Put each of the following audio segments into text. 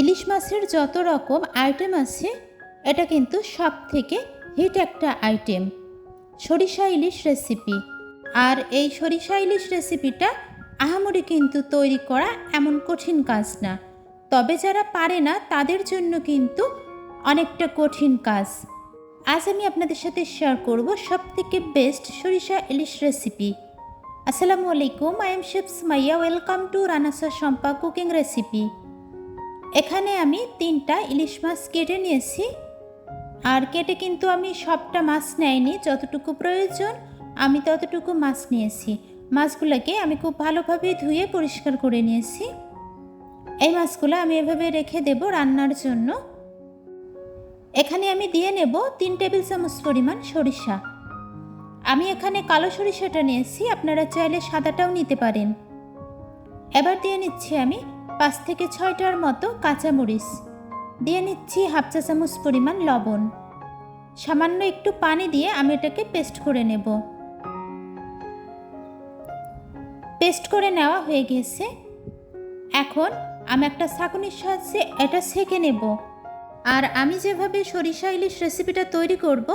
ইলিশ মাছের যত রকম আইটেম আছে, এটা কিন্তু সব থেকে হিট একটা আইটেম সরিষা ইলিশ রেসিপি আর এই সরিষা ইলিশ রেসিপিটা আহামরি কিন্তু তৈরি করা এমন কঠিন কাজ না। তবে যারা পারে না, তাদের জন্য কিন্তু অনেকটা কঠিন কাজ। আজ আমি আপনাদের সাথে শেয়ার করব সব থেকে বেস্ট সরিষা ইলিশ রেসিপি আসসালামু আলাইকুম আই এম শেফ মাইয়া ওয়েলকাম টু রানাসা শম্পা কুকিং রেসিপি এখানে আমি তিনটা ইলিশ মাছ কেটে নিয়েছি। আর কেটে কিন্তু আমি সবটা মাছ নেয়নি, যতটুকু প্রয়োজন আমি ততটুকু মাছ নিয়েছি। মাছগুলোকে আমি খুব ভালোভাবে ধুয়ে পরিষ্কার করে নিয়েছি। এই মাছগুলো আমি এভাবে রেখে দেব রান্নার জন্য। এখানে আমি দিয়ে নেব তিন টেবিল চামচ পরিমাণ সরিষা। আমি এখানে কালো সরিষাটা নিয়েছি, আপনারা চাইলে সাদাটাও নিতে পারেন। এবার দিয়ে নিচ্ছি আমি পাঁচ থেকে ছয়টার মতো কাঁচামরিচ। দিয়ে নিচ্ছি হাফ চা চামচ পরিমাণ লবণ। সামান্য একটু পানি দিয়ে আমি এটাকে পেস্ট করে নেব। পেস্ট করে নেওয়া হয়ে গেছে। এখন আমি একটা ছাঁকুনির সাহায্যে এটা সেঁকে নেব। আর আমি যেভাবে সরিষা ইলিশ রেসিপিটা তৈরি করব,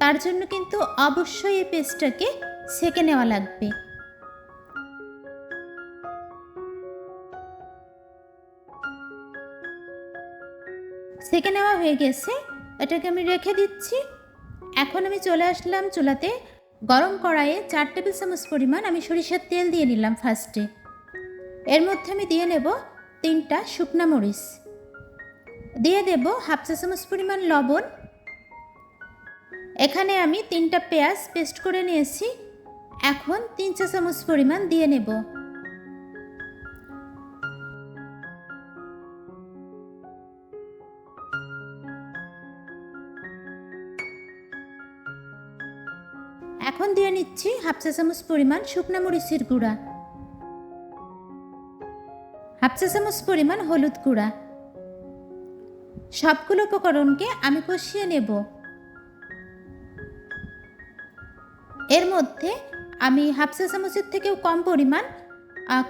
তার জন্য কিন্তু অবশ্যই এই পেস্টটাকে সেঁকে নেওয়া লাগবে। সেঁকে নেওয়া হয়ে গেছে। এটাকে আমি রেখে দিচ্ছি। এখন আমি চলে আসলাম চুলাতে। গরম কড়াইয়ে চার টেবিল চামচ পরিমাণ আমি সরিষার তেল দিয়ে নিলাম ফার্স্টে। এর মধ্যে আমি দিয়ে নেব তিনটা শুকনা মরিচ। দিয়ে দেব হাফ চা চামচ পরিমাণ লবণ। এখানে আমি তিনটা পেঁয়াজ পেস্ট করে নিয়েছি। এখন তিন চা চামচ পরিমাণ দিয়ে নেব। এখন দিয়ে নিচ্ছি হাফ চা চামচ পরিমাণ শুকনা মরিচের গুঁড়া। হাফ চা চামচ পরিমাণ হলুদ গুঁড়া। সবগুলো উপকরণকে আমি কষিয়ে নেব। এর মধ্যে আমি হাফ চা চামচের থেকেও কম পরিমাণ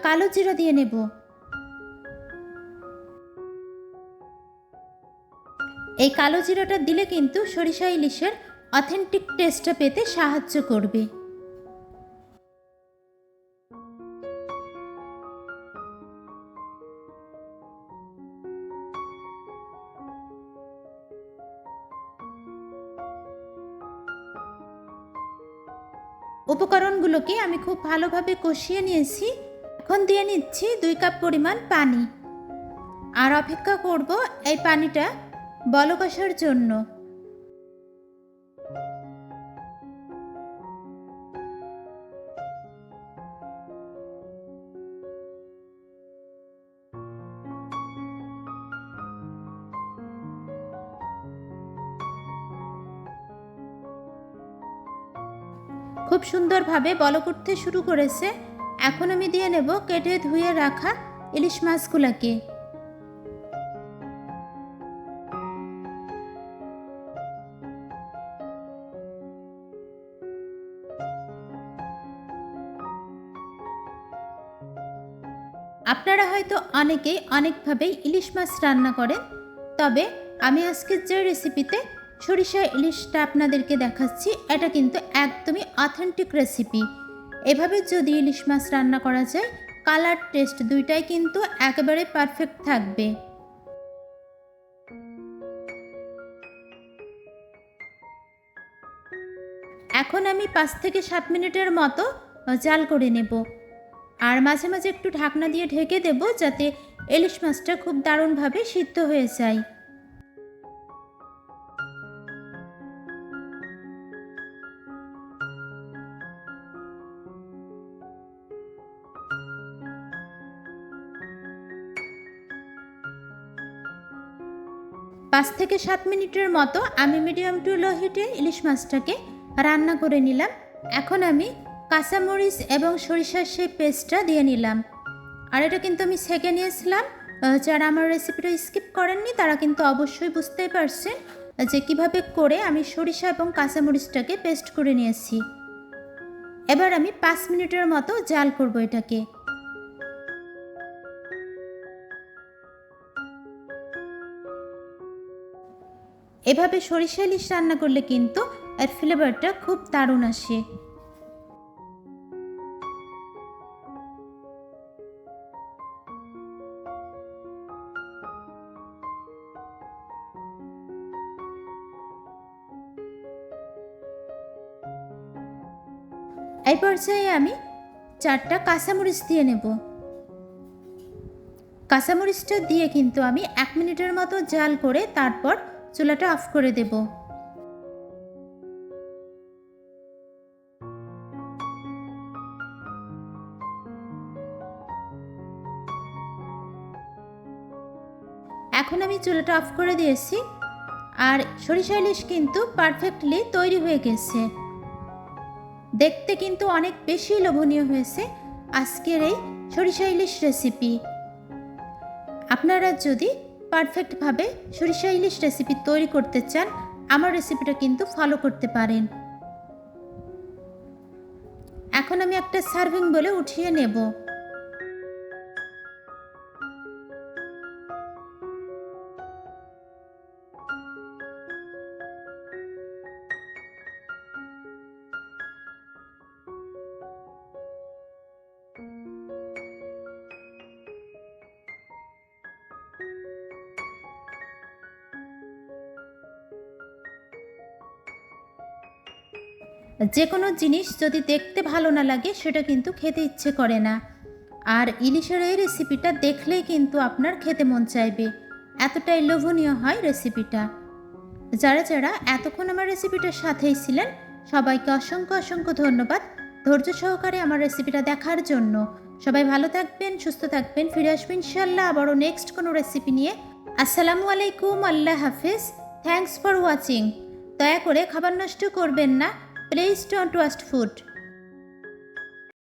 কালো জিরা দিয়ে নেব। এই কালো জিরাটা দিলে কিন্তু সরিষা ইলিশের অথেন্টিক টেস্টটা পেতে সাহায্য করবে। উপকরণগুলোকে আমি খুব ভালোভাবে কষিয়ে নিয়েছি। এখন দিয়ে নিচ্ছি দুই কাপ পরিমাণ পানি। আর অপেক্ষা করব এই পানিটা বলকসার জন্য। খুব সুন্দরভাবে বলক উঠতে শুরু করেছে। এখন আমি দিয়ে নেব কেটে ধুয়ে রাখা ইলিশ মাছগুলোকে। আপনারা হয়তো অনেকেই অনেকভাবেই ইলিশ মাছ রান্না করেন, তবে আমি আজকের যে রেসিপিতে সরিষা ইলিশটা আপনাদেরকে দেখাচ্ছি। এটা কিন্তু একদমই অথেন্টিক রেসিপি এভাবে যদি ইলিশ মাছ রান্না করা যায় কালার টেস্ট দুইটাই কিন্তু একেবারে পারফেক্ট থাকবে। এখন আমি পাঁচ থেকে সাত মিনিটের মতো জাল করে নেব। আর মাঝে মাঝে একটু ঢাকনা দিয়ে ঢেকে দেব যাতে ইলিশ মাছটা খুব দারুণভাবে সিদ্ধ হয়ে যায়। পাঁচ থেকে সাত মিনিটের মতো আমি মিডিয়াম টু লো হিটে ইলিশ মাছটাকে রান্না করে নিলাম। এখন আমি কাঁচামরিচ এবং সরিষার সেই পেস্টটা দিয়ে নিলাম। আর এটা কিন্তু আমি সেকে নিয়েছিলাম। যারা আমার রেসিপিটা স্কিপ করেননি, তারা কিন্তু অবশ্যই বুঝতেই পারছেন যে কীভাবে করে আমি সরিষা এবং কাঁচামরিচটাকে পেস্ট করে নিয়েছি। এবার আমি পাঁচ মিনিটের মতো জাল করব এটাকে। এভাবে সরিষা ইলিশ রান্না করলে কিন্তু এর ফ্লেভারটা খুব দারুণ আসে। এই পর্যায়ে আমি চারটা কাঁচামরিচ দিয়ে নেব। কাঁচামরিচটা দিয়ে কিন্তু আমি এক মিনিটের মতো জাল করে তারপর চুলাটা অফ করে দেব। এখন আমি চুলাটা অফ করে দিয়েছি। আর সরিষা ইলিশ কিন্তু পারফেক্টলি তৈরি হয়ে গেছে। দেখতে কিন্তু অনেক বেশি লোভনীয় হয়েছে আজকের এই সরিষা ইলিশ রেসিপি। আপনারা যদি পারফেক্টভাবে সরিষা ইলিশ রেসিপি তৈরি করতে চান, আমার রেসিপিটা কিন্তু ফলো করতে পারেন। এখন আমি একটা সার্ভিং বলে উঠিয়ে নেব। যে কোনো জিনিস যদি দেখতে ভালো না লাগে, সেটা কিন্তু খেতে ইচ্ছে করে না। আর ইলিশের এই রেসিপিটা দেখলেই কিন্তু আপনার খেতে মন চাইবে। এতটাই লোভনীয় হয় রেসিপিটা যারা যারা এতক্ষণ আমার রেসিপিটার সাথেই ছিলেন, সবাইকে অসংখ্য অসংখ্য ধন্যবাদ ধৈর্য সহকারে আমার রেসিপিটা দেখার জন্য। সবাই ভালো থাকবেন, সুস্থ থাকবেন, ফিরে আসবেন ইনশাল্লাহ আবারও নেক্সট কোনো রেসিপি নিয়ে। আসসালামু আলাইকুম, আল্লাহ হাফিজ। থ্যাঙ্কস ফর ওয়াচিং দয়া করে খাবার নষ্ট করবেন না। Please don't trust food.